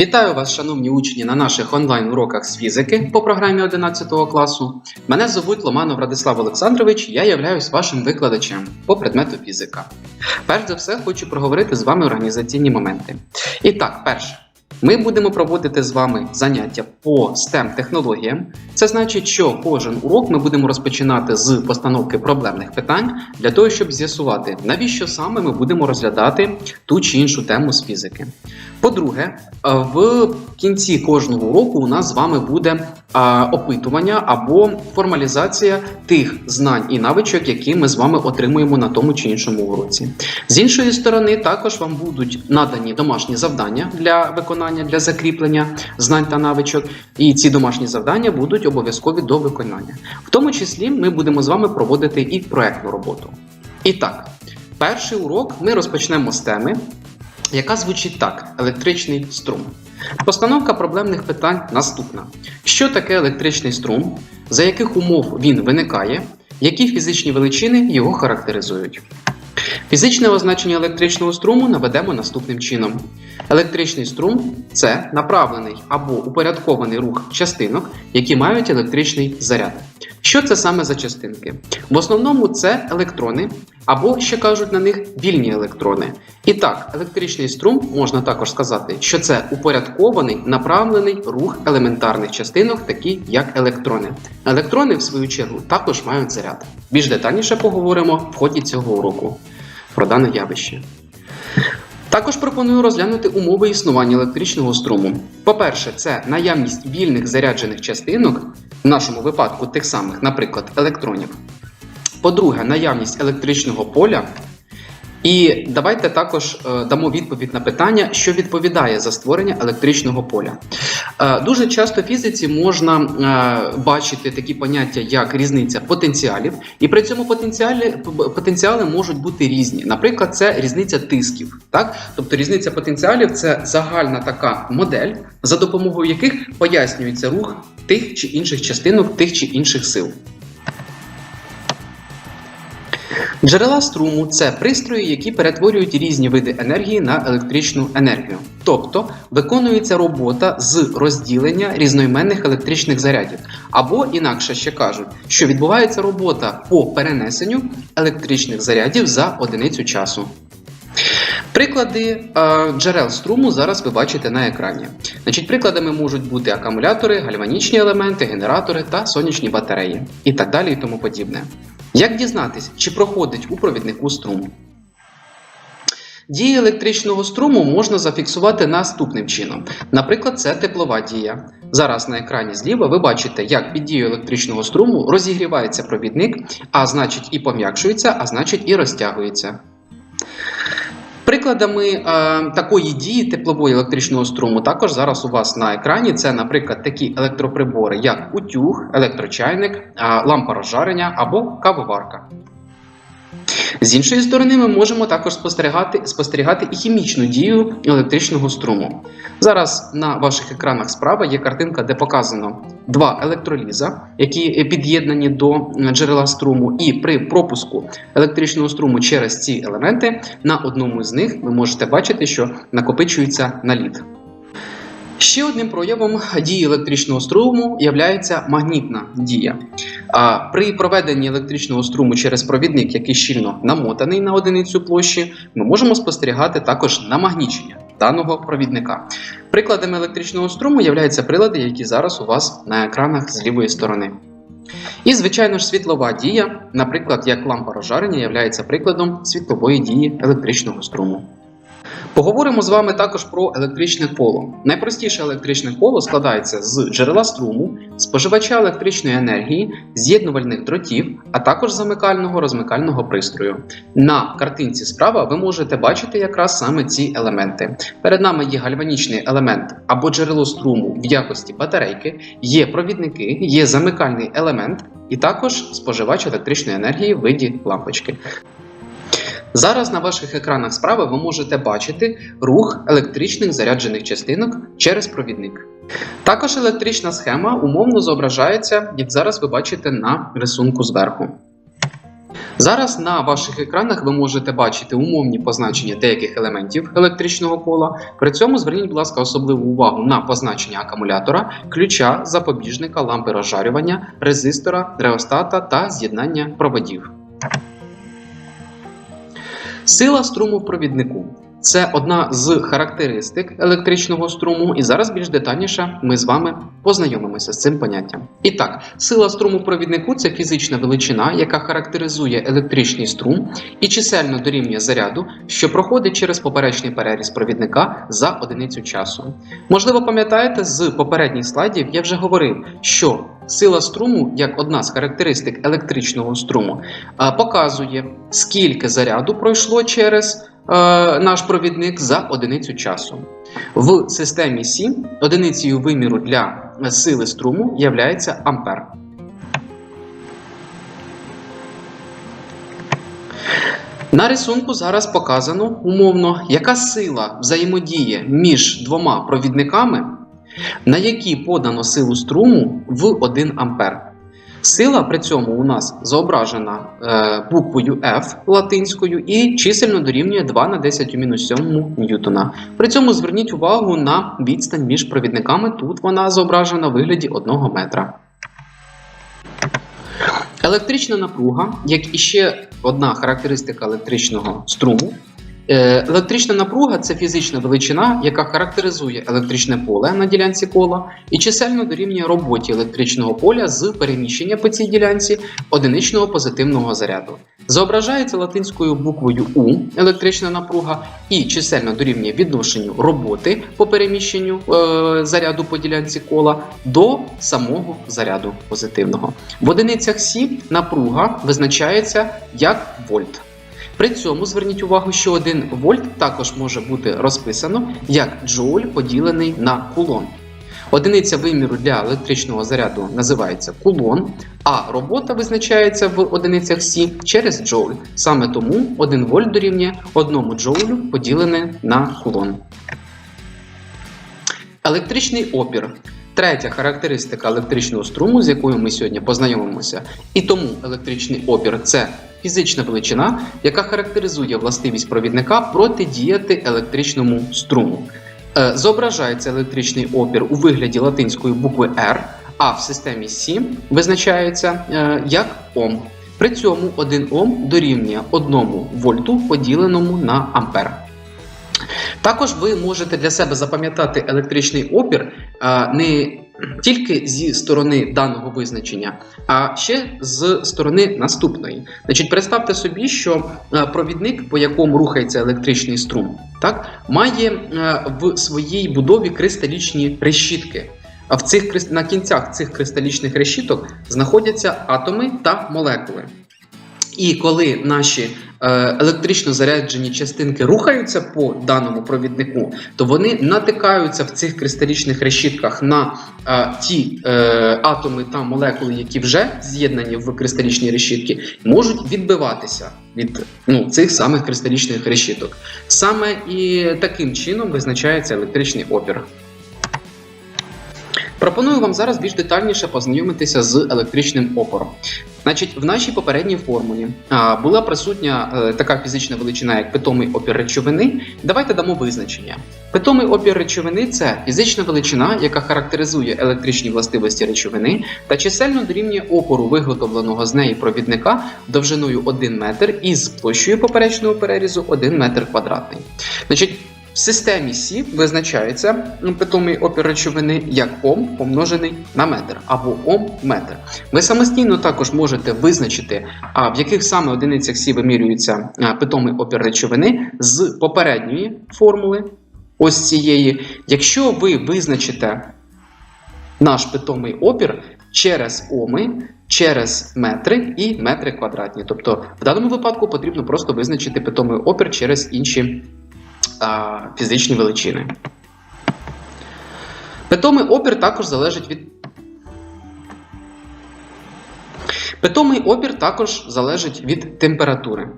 Вітаю вас, шановні учні, на наших онлайн-уроках з фізики по програмі 11 класу. Мене звуть Ломанов Радислав Олександрович, я являюсь вашим викладачем по предмету фізика. Перш за все, хочу проговорити з вами організаційні моменти. І так, перше. Ми будемо проводити з вами заняття по STEM технологіям. Це значить, що кожен урок ми будемо розпочинати з постановки проблемних питань для того, щоб з'ясувати, навіщо саме ми будемо розглядати ту чи іншу тему з фізики. По-друге, е, в кінці кожного уроку у нас з вами буде е, опитування або формалізація тих знань і навичок, які ми з вами отримуємо на тому чи іншому уроці. З іншої сторони, також вам будуть надані домашні завдання для виконання, для закріплення знань та навичок, і ці домашні завдання будуть обов'язкові до виконання. В тому числі ми будемо з вами проводити і проектну роботу. І так, перший урок ми розпочнемо з теми, яка звучить так: електричний струм. Постановка проблемних питань наступна: що таке електричний струм, за яких умов він виникає, які фізичні величини його характеризують. Фізичне означення електричного струму наведемо наступним чином. Електричний струм це направлений або упорядкований рух частинок, які мають електричний заряд. Що це саме за частинки? В основному це електрони, або ще кажуть на них вільні електрони. І так, електричний струм можна також сказати, що це упорядкований направлений рух елементарних частинок, такі як електрони. Електрони, в свою чергу, також мають заряд. Більш детальніше поговоримо в ході цього уроку про дане явище. Також пропоную розглянути умови існування електричного струму. По-перше, це наявність вільних заряджених частинок, в нашому випадку тих самих, наприклад, електронів. По-друге, наявність електричного поля. І давайте також е, дамо відповідь на питання, що відповідає за створення електричного поля. Е, дуже часто в фізиці можна е, бачити такі поняття, як різниця потенціалів, і при цьому потенціалі, потенціали можуть бути різні. Наприклад, це різниця тисків. Так? Тобто різниця потенціалів це загальна така модель, за допомогою яких пояснюється рух тих чи інших частинок, тих чи інших сил. Джерела струму це пристрої, які перетворюють різні види енергії на електричну енергію. Тобто виконується робота з розділення різноіменних електричних зарядів. Або, інакше ще кажуть, що відбувається робота по перенесенню електричних зарядів за одиницю часу. Приклади е, джерел струму зараз ви бачите на екрані. Значить, Прикладами можуть бути акумулятори, гальванічні елементи, генератори та сонячні батареї і так далі і тому подібне. Як дізнатись, чи проходить у провіднику струм? Дії електричного струму можна зафіксувати наступним чином. Наприклад, це теплова дія. Зараз на екрані зліва ви бачите, як під дією електричного струму розігрівається провідник, а значить і пом'якшується, а значить і розтягується. Прикладами е, такої дії теплової електричного струму також зараз у вас на екрані це, наприклад, такі електроприбори, як утюг, електрочайник, лампа розжарення або кавоварка. З іншої сторони, ми можемо також спостерігати спостерігати і хімічну дію електричного струму. Зараз на ваших екранах справа є картинка, де показано два електроліза, які під'єднані до джерела струму, і при пропуску електричного струму через ці елементи на одному з них ви можете бачити, що накопичується наліт. Ще одним проявом дії електричного струму є магнітна дія. При проведенні електричного струму через провідник, який щільно намотаний на одиницю площі, ми можемо спостерігати також намагнічення даного провідника. Прикладами електричного струму являються прилади, які зараз у вас на екранах з лівої сторони. І, звичайно ж, світлова дія, наприклад, як лампа розжарення, є прикладом світлової дії електричного струму. Поговоримо з вами також про електричне коло. Найпростіше електричне коло складається з джерела струму, споживача електричної енергії, з'єднувальних дротів, а також замикального розмикального пристрою. На картинці справа ви можете бачити якраз саме ці елементи. Перед нами є гальванічний елемент або джерело струму в якості батарейки, є провідники, є замикальний елемент і також споживач електричної енергії в виді лампочки. Зараз на ваших екранах справа ви можете бачити рух електричних заряджених частинок через провідник. Також електрична схема умовно зображається, як зараз ви бачите на рисунку зверху. Зараз на ваших екранах ви можете бачити умовні позначення деяких елементів електричного кола. При цьому зверніть, будь ласка, особливу увагу на позначення акумулятора, ключа, запобіжника, лампи розжарювання, резистора, реостата та з'єднання проводів. Сила струму в провіднику. Це одна з характеристик електричного струму, і зараз більш детальніше ми з вами познайомимося з цим поняттям. І так, сила струму провіднику це фізична величина, яка характеризує електричний струм і чисельно дорівнює заряду, що проходить через поперечний переріз провідника за одиницю часу. Можливо, пам'ятаєте, з попередніх слайдів я вже говорив, що сила струму, як одна з характеристик електричного струму, показує, скільки заряду пройшло через наш провідник за одиницю часу. В системі Сі одиницею виміру для сили струму є ампер. На рисунку зараз показано умовно, яка сила взаємодіє між двома провідниками, на які подано силу струму в 1 ампер. Сила при цьому у нас зображена е, буквою F латинською і чисельно дорівнює 2 на 10 у мінус 7 ньютона. При цьому зверніть увагу на відстань між провідниками. Тут вона зображена в вигляді 1 метра. Електрична напруга, як іще одна характеристика електричного струму. Е, Електрична напруга це фізична величина, яка характеризує електричне поле на ділянці кола і чисельно дорівнює роботі електричного поля з переміщення по цій ділянці одиничного позитивного заряду. Зображається латинською буквою У електрична напруга і чисельно дорівнює відношенню роботи по переміщенню е, заряду по ділянці кола до самого заряду позитивного. В одиницях Сі напруга визначається як вольт. При цьому зверніть увагу, що 1 вольт також може бути розписано як джоуль поділений на кулон. Одиниця виміру для електричного заряду називається кулон, а робота визначається в одиницях Сі через джоуль. Саме тому 1 вольт дорівнює 1 джоулю поділене на кулон. Електричний опір. Третя характеристика електричного струму, з якою ми сьогодні познайомимося. І тому електричний опір це фізична величина, яка характеризує властивість провідника протидіяти електричному струму. Е, Зображається електричний опір у вигляді латинської букви R, а в системі Сі визначається е, як Ом. При цьому 1 Ом дорівнює 1 вольту поділеному на ампер. Також ви можете для себе запам'ятати електричний опір не тільки зі сторони даного визначення, а ще з сторони наступної. Значить, представте собі, що провідник, по якому рухається електричний струм, так, має в своїй будові кристалічні решітки. А в цих на кінцях цих кристалічних решіток знаходяться атоми та молекули. І коли наші е, електрично заряджені частинки рухаються по даному провіднику, то вони натикаються в цих кристалічних решітках на е, ті е, атоми та молекули, які вже з'єднані в кристалічні решітки, можуть відбиватися від ну, цих самих кристалічних решіток. Саме і таким чином визначається електричний опір. Пропоную вам зараз більш детальніше познайомитися з електричним опором. Значить, в нашій попередній формулі була присутня е, така фізична величина, як питомий опір речовини. Давайте дамо визначення. Питомий опір речовини це фізична величина, яка характеризує електричні властивості речовини та чисельно дорівнює опору виготовленого з неї провідника довжиною 1 метр із площею поперечного перерізу 1 метр квадратний. Значить, в системі Сі визначається питомий опір речовини як Ом помножений на метр або Ом метр. Ви самостійно також можете визначити, в яких саме одиницях Сі вимірюється питомий опір речовини з попередньої формули, ось цієї. Якщо ви визначите наш питомий опір через Оми, через метри і метри квадратні. Тобто в даному випадку потрібно просто визначити питомий опір через інші а, фізичні величини. Питомий опір також залежить від. Питомий опір також залежить від температури.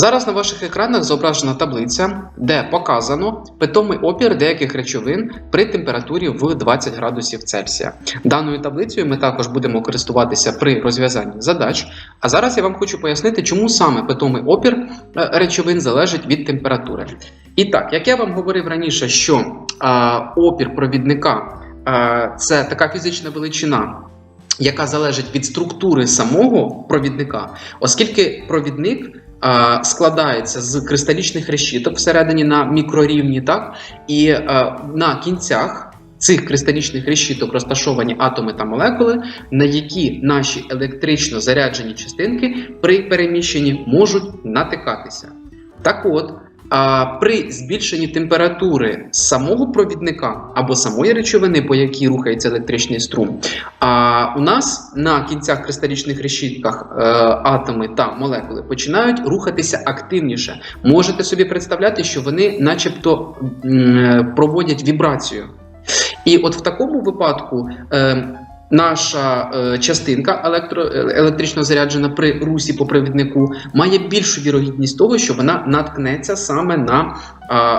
Зараз на ваших екранах зображена таблиця, де показано питомий опір деяких речовин при температурі в 20 градусів Цельсія. Даною таблицею ми також будемо користуватися при розв'язанні задач. А зараз я вам хочу пояснити, чому саме питомий опір е, речовин залежить від температури. І так, як я вам говорив раніше, що опір провідника це така фізична величина. Яка залежить від структури самого провідника, оскільки провідник складається з кристалічних решіток всередині на мікрорівні, так і на кінцях цих кристалічних решіток розташовані атоми та молекули, на які наші електрично заряджені частинки при переміщенні можуть натикатися. Так от. При збільшенні температури самого провідника або самої речовини, по якій рухається електричний струм, а у нас на кінцях кристалічних решітках е, атоми та молекули починають рухатися активніше. Можете собі представляти, що вони, начебто, проводять вібрацію. І от в такому випадку. Наша е, частинка електро, електрично заряджена при русі по провіднику має більшу вірогідність того, що вона наткнеться саме на е,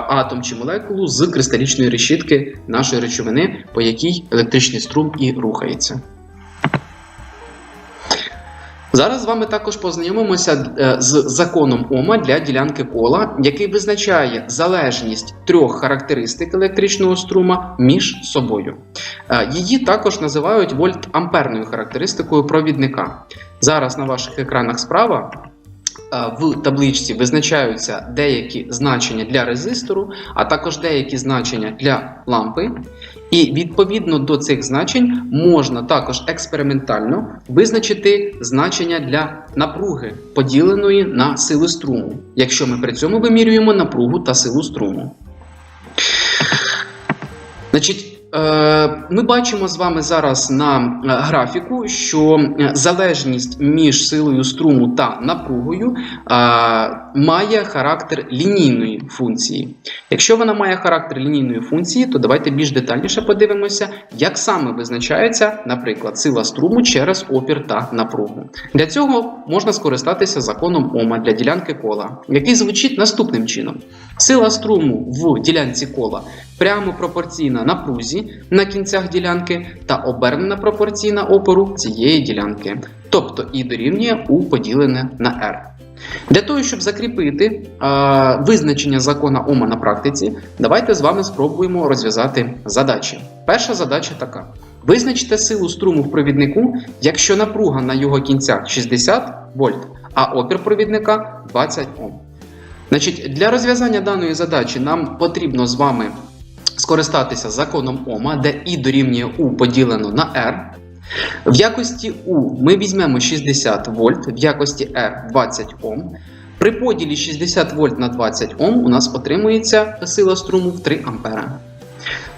атом чи молекулу з кристалічної решітки нашої речовини, по якій електричний струм і рухається. Зараз з вами також познайомимося е, з законом Ома для ділянки кола, який визначає залежність трьох характеристик електричного струма між собою. Е, Її також називають вольт-амперною характеристикою провідника. Зараз на ваших екранах справа в табличці визначаються деякі значення для резистору, а також деякі значення для лампи. І відповідно до цих значень можна також експериментально визначити значення для напруги, поділеної на сили струму, якщо ми при цьому вимірюємо напругу та силу струму. Значить, е, ми бачимо з вами зараз на е, графіку, що е, залежність між силою струму та напругою має характер лінійної функції. Якщо вона має характер лінійної функції, то давайте більш детальніше подивимося, як саме визначається, наприклад, сила струму через опір та напругу. Для цього можна скористатися законом Ома для ділянки кола, який звучить наступним чином: сила струму в ділянці кола прямо пропорційна напрузі на кінцях ділянки та обернена пропорційна опору цієї ділянки, тобто І дорівнює У поділене на R. Для того, щоб закріпити е, визначення закона Ома на практиці, давайте з вами спробуємо розв'язати задачі. Перша задача така: визначте силу струму в провіднику, якщо напруга на його кінцях 60 вольт, а опір провідника 20 Ом. Значить, Для розв'язання даної задачі нам потрібно з вами скористатися законом Ома, де І дорівнює У поділено на R. В якості У ми візьмемо 60 вольт, в якості R 20 Ом. При поділі 60 вольт на 20 Ом у нас отримується сила струму в 3 ампера.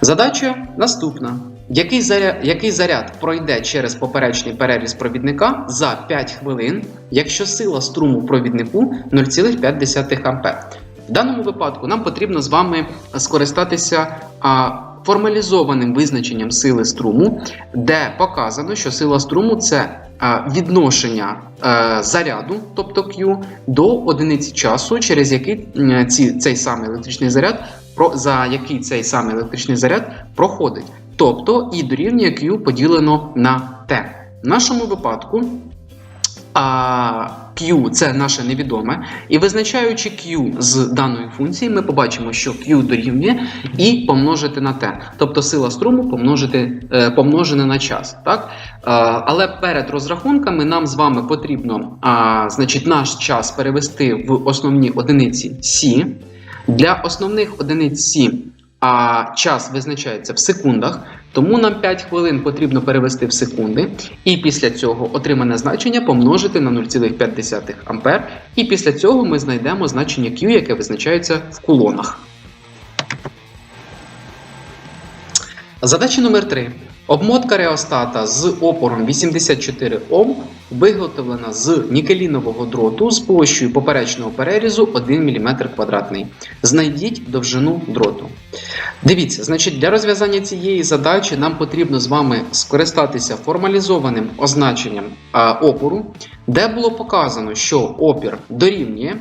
Задача наступна. Який заряд, який заряд пройде через поперечний переріз провідника за 5 хвилин, якщо сила струму провіднику 0,5 А? В даному випадку нам потрібно з вами скористатися формалізованим визначенням сили струму, де показано, що сила струму це відношення заряду, тобто Q, до одиниці часу, через який цей самий електричний заряд, за який цей самий електричний заряд проходить. Тобто і дорівнює Q поділено на T. В нашому випадку. Q це наше невідоме. І визначаючи Q з даної функції, ми побачимо, що Q дорівнює і помножити на T. Тобто сила струму помножити, е, помножена на час. Так? Але перед розрахунками нам з вами потрібно значить, наш час перевести в основні одиниці Сі. Для основних одиниць Сі а час визначається в секундах, тому нам 5 хвилин потрібно перевести в секунди, і після цього отримане значення помножити на 0,5 А, і після цього ми знайдемо значення Q, яке визначається в кулонах. Задача номер 3. Обмотка реостата з опором 84 Ом виготовлена з нікелінового дроту з площею поперечного перерізу 1 мм квадратний. Знайдіть довжину дроту. Дивіться, значить, для розв'язання цієї задачі нам потрібно з вами скористатися формалізованим означенням опору, де було показано, що опір дорівнює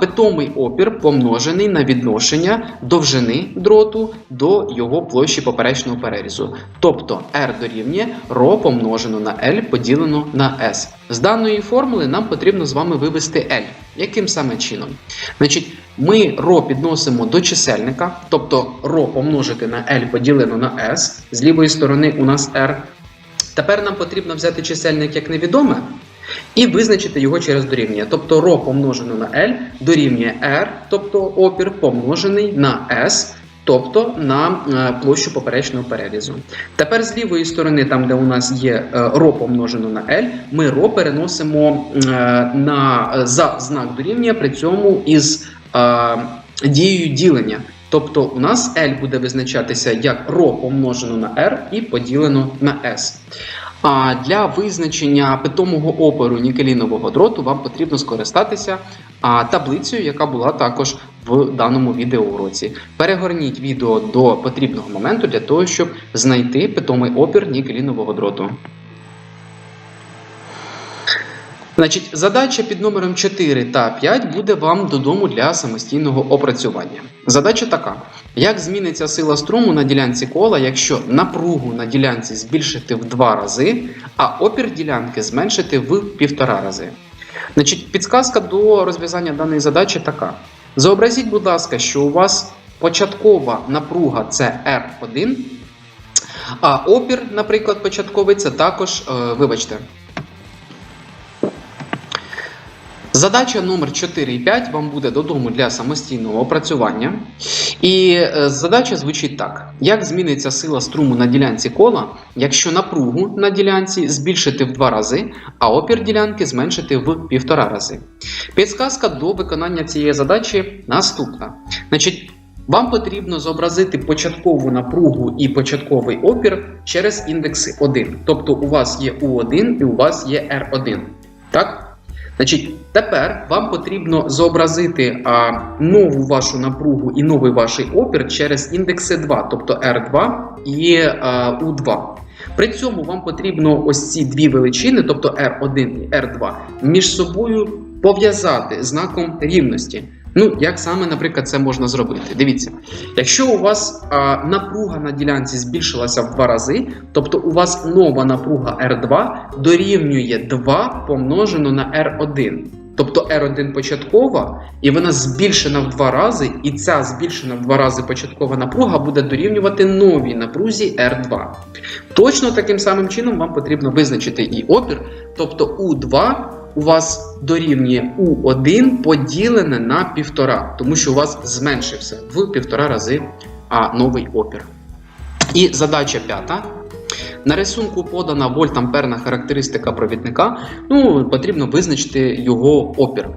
питомий опір помножений на відношення довжини дроту до його площі поперечного перерізу. Тобто R дорівнює ρ помножено на L поділено на S. З даної формули нам потрібно з вами вивести L. Яким саме чином? Значить, ми ρ підносимо до чисельника, тобто ρ помножити на L поділено на S. З лівої сторони у нас R. Тепер нам потрібно взяти чисельник як невідоме і визначити його через дорівнює. Тобто ρ помножено на L дорівнює R, тобто опір помножений на S. Тобто на е, площу поперечного перерізу. Тепер з лівої сторони, там де у нас є е, ро помножено на L, ми ро переносимо е, на за знак дорівнює при цьому із дією ділення. Тобто у нас L буде визначатися як ро помножено на R і поділено на S. А для визначення питомого опору нікелінового дроту вам потрібно скористатися таблицею, яка була також в даному відеоуроці. Перегорніть відео до потрібного моменту для того, щоб знайти питомий опір нікелінового дроту. Значить, задача під номером 4 та 5 буде вам додому для самостійного опрацювання. Задача така: як зміниться сила струму на ділянці кола, якщо напругу на ділянці збільшити в 2 рази, а опір ділянки зменшити в півтора рази. Значить, підсказка до розв'язання даної задачі така: Зобразіть, будь ласка, що у вас початкова напруга це R1, а опір, наприклад, початковий це також, е, вибачте. Задача номер 4 і 5 вам буде додому для самостійного опрацювання. І е, задача звучить так: як зміниться сила струму на ділянці кола, якщо напругу на ділянці збільшити в 2 рази, а опір ділянки зменшити в півтора рази. Підсказка до виконання цієї задачі наступна. Значить, вам потрібно зобразити початкову напругу і початковий опір через індекси 1. Тобто у вас є U1 і у вас є R1. Так? Значить, тепер вам потрібно зобразити а, нову вашу напругу і новий ваш опір через індекси 2, тобто R2 і а, U2. При цьому вам потрібно ось ці дві величини, тобто R1 і R2, між собою пов'язати знаком рівності. Ну, як саме, наприклад, це можна зробити? Дивіться, якщо у вас а, напруга на ділянці збільшилася в два рази, тобто у вас нова напруга R2 дорівнює 2 помножено на R1. Тобто R1 початкова, і вона збільшена в два рази, і ця збільшена в два рази початкова напруга буде дорівнювати новій напрузі R2. Точно таким самим чином вам потрібно визначити і опір, тобто U2 у вас дорівнює U1 поділене на 1,5, тому що у вас зменшився в 1,5 рази а, новий опір. І задача п'ята. На рисунку подана вольтамперна характеристика провідника, ну, потрібно визначити його опір.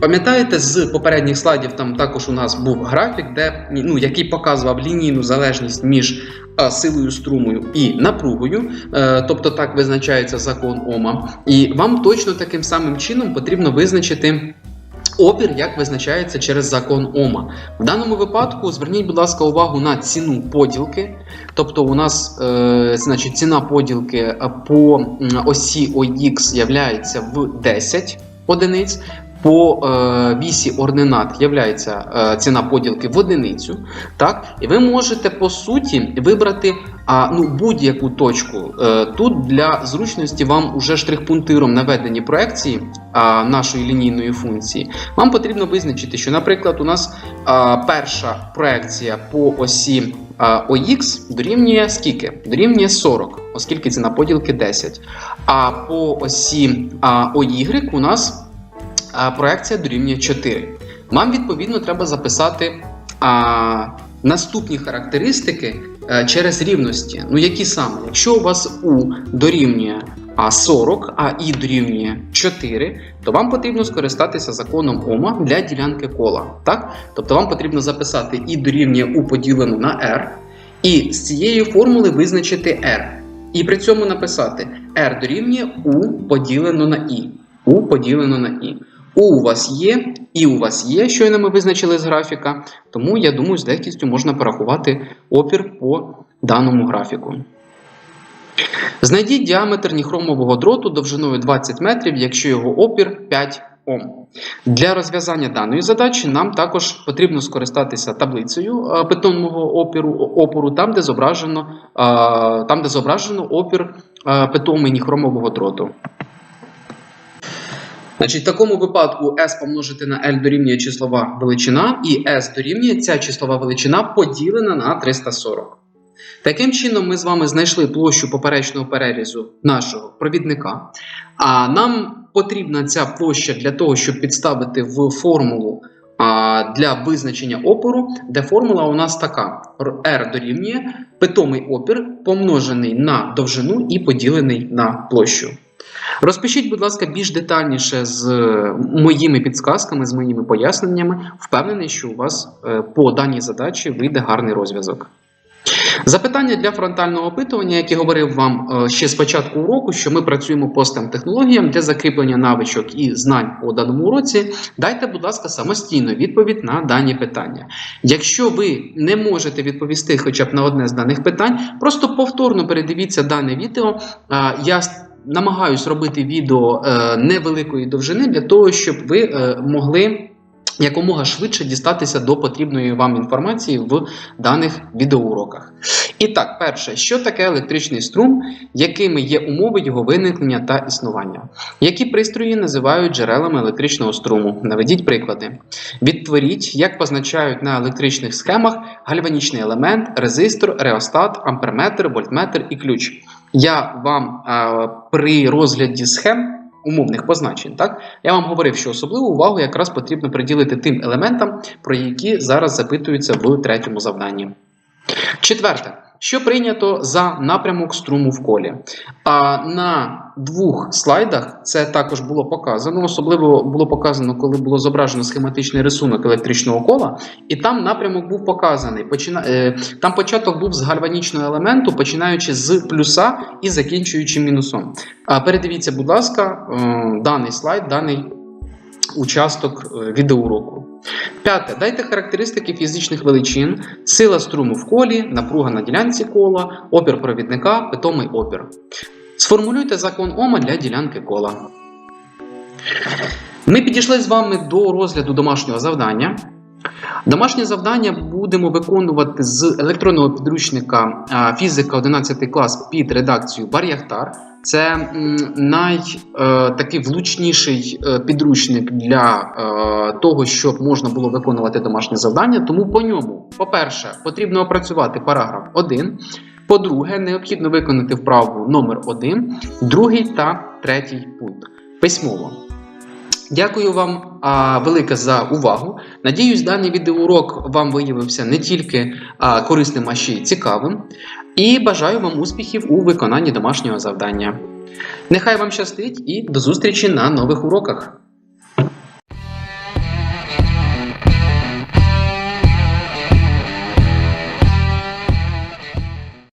Пам'ятаєте, з попередніх слайдів там також у нас був графік, де, ну, який показував лінійну залежність між силою струмою і напругою, е, тобто так визначається закон Ома. І вам точно таким самим чином потрібно визначити. Опір як визначається через закон Ома. В даному випадку зверніть, будь ласка, увагу на ціну поділки. Тобто, у нас е, значить, ціна поділки по осі ОХ являється в 10 одиниць. По е, вісі ординат являється е, ціна поділки в одиницю. Так? І ви можете по суті вибрати а, ну, будь-яку точку. Е, тут для зручності вам уже штрих-пунктиром наведені проекції нашої лінійної функції. Вам потрібно визначити, що, наприклад, у нас перша проекція по осі ОХ дорівнює скільки? Дорівнює 40, оскільки ціна поділки 10. А по осі ОY у нас проекція дорівнює 4. Вам, відповідно, треба записати наступні характеристики через рівності. Ну, які саме? Якщо у вас U дорівнює а 40, а І дорівнює 4, то вам потрібно скористатися законом Ома для ділянки кола. Так? Тобто вам потрібно записати І дорівнює U поділено на R, і з цієї формули визначити R. І при цьому написати R дорівнює U поділено на І. U поділено на І. У у вас є, і у вас є, щойно ми визначили з графіка, тому я думаю, з легкістю можна порахувати опір по даному графіку. Знайдіть діаметр ніхромового дроту довжиною 20 метрів, якщо його опір 5 Ом. Для розв'язання даної задачі нам також потрібно скористатися таблицею е, питомого опіру, опору, там, де зображено, е, там, де зображено опір е, питомий ніхромового дроту. Значить, в такому випадку s помножити на L дорівнює числова величина, і s дорівнює ця числова величина поділена на 340. Таким чином, ми з вами знайшли площу поперечного перерізу нашого провідника. А нам потрібна ця площа для того, щоб підставити в формулу для визначення опору, де формула у нас така: R дорівнює питомий опір помножений на довжину і поділений на площу. Розпишіть, будь ласка, більш детальніше з моїми підсказками, з моїми поясненнями. Впевнений, що у вас е, по даній задачі вийде гарний розв'язок. Запитання для фронтального опитування, яке говорив вам е, ще з початку уроку, що ми працюємо по STEM технологіям для закріплення навичок і знань по даному уроці. Дайте, будь ласка, самостійно відповідь на дані питання. Якщо ви не можете відповісти хоча б на одне з даних питань, просто повторно передивіться дане відео. Е, Я намагаюсь робити відео е, невеликої довжини для того, щоб ви е, могли якомога швидше дістатися до потрібної вам інформації в даних відеоуроках. І так, перше, що таке електричний струм, якими є умови його виникнення та існування? Які пристрої називають джерелами електричного струму? Наведіть приклади. Відтворіть, як позначають на електричних схемах гальванічний елемент, резистор, реостат, амперметр, вольтметр і ключ. Я вам а, при розгляді схем умовних позначень, так я вам говорив, що особливу увагу якраз потрібно приділити тим елементам, про які зараз запитуються в третьому завданні. Четверте. Що прийнято за напрямок струму в колі? А на двох слайдах це також було показано. Особливо було показано, коли було зображено схематичний рисунок електричного кола, і там напрямок був показаний. Почина... е, Там початок був з гальванічного елементу, починаючи з плюса і закінчуючи мінусом. А передивіться, будь ласка, е, даний слайд, даний участок е, відеоуроку. П'яте. Дайте характеристики фізичних величин, сила струму в колі, напруга на ділянці кола, опір провідника, питомий опір. Сформулюйте закон Ома для ділянки кола. Ми підійшли з вами до розгляду домашнього завдання. Домашнє завдання будемо виконувати з електронного підручника фізика 11 клас під редакцією Бар'яхтар. Це м, най е, е, підручник для е, того, щоб можна було виконувати домашнє завдання. Тому по ньому, по-перше, потрібно опрацювати параграф 1. По-друге, необхідно виконати вправу номер 1, другий та третій пункт. Письмово. Дякую вам а, велике за увагу. Надіюсь, даний відеоурок вам виявився не тільки а, корисним, а ще й цікавим. І бажаю вам успіхів у виконанні домашнього завдання. Нехай вам щастить і до зустрічі на нових уроках!